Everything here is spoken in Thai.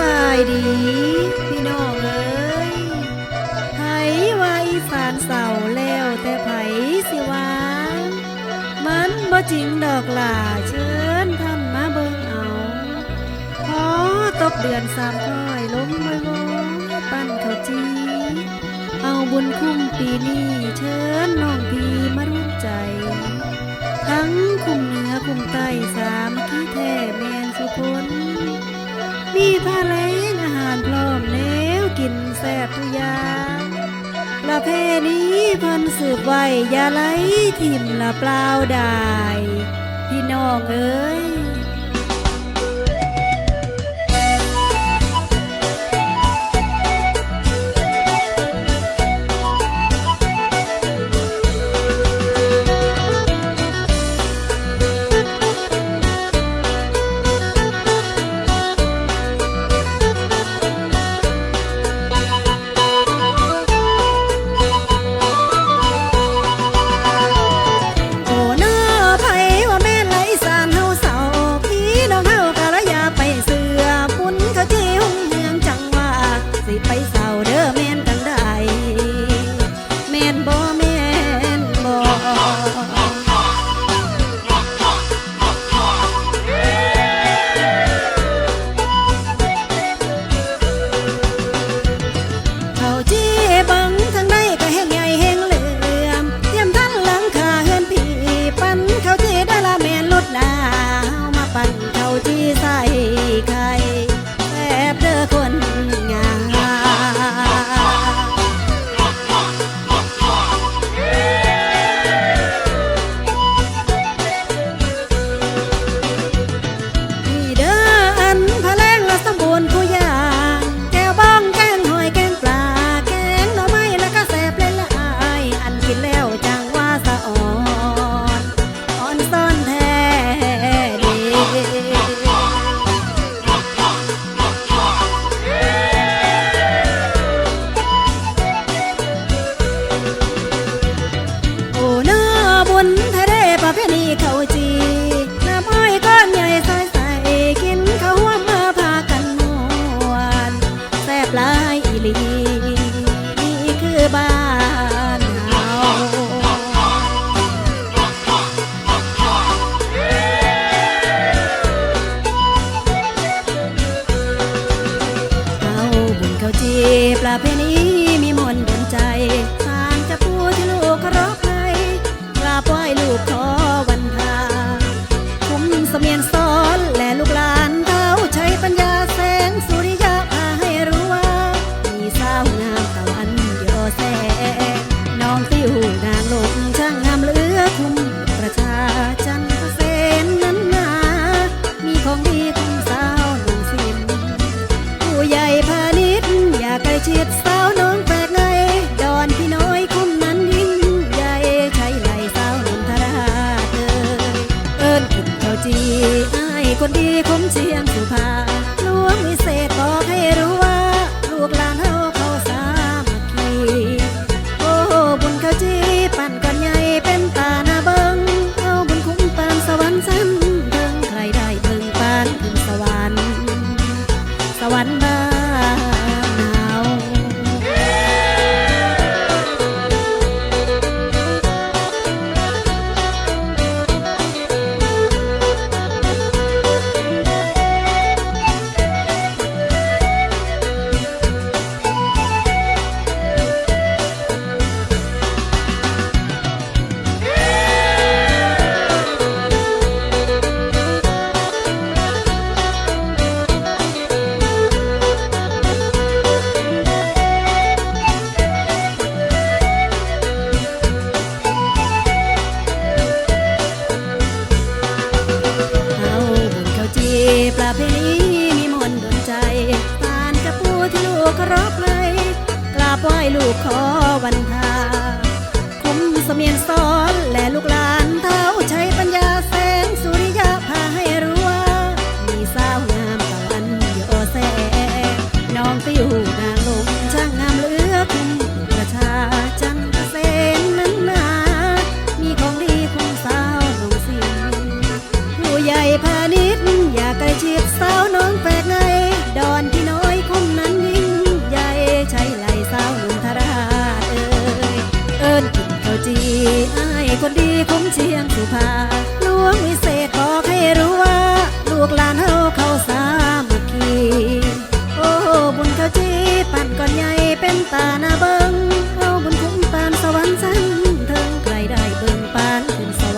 บายดี พี่น้องเอ้ยไผว่าอีสานเสาแล้วแต่ไผสิว่ามันบ่จริงดอกล่ะเชิญท่านมาเบิ่งเอาขอตกเดือนสามค่อยล้มบ่ล้มปั้นเขาจีเอาบุญคุ้มปีนี้เชิญน้องพีมารุ่นใจ ทั้งคุ้มเหนือคุ้มใต้สามขี้แท้แมนสุพล มีทะเลอาหารพร้อมแล้วกินแซ่บทุกอย่างประเพณีพันสืบไว้ยาไล่ทิ่มละเปล่าได้พี่น้องเอ้ย เพณีเขาจีน้ำอ้ก้อนใหญ่ใสใสกินเขาว่ามาพกันมวแซ่บลาอีลีนี่คือบ้านเฮาเขาบุญเขาจีประเพณี คนดีคุ้มเชียงสุภา ประเพณีมีมนต์ดนใจปานจะพูที่ลูกเครพเลยกราบไหว้ลูกขอวัน Robinson.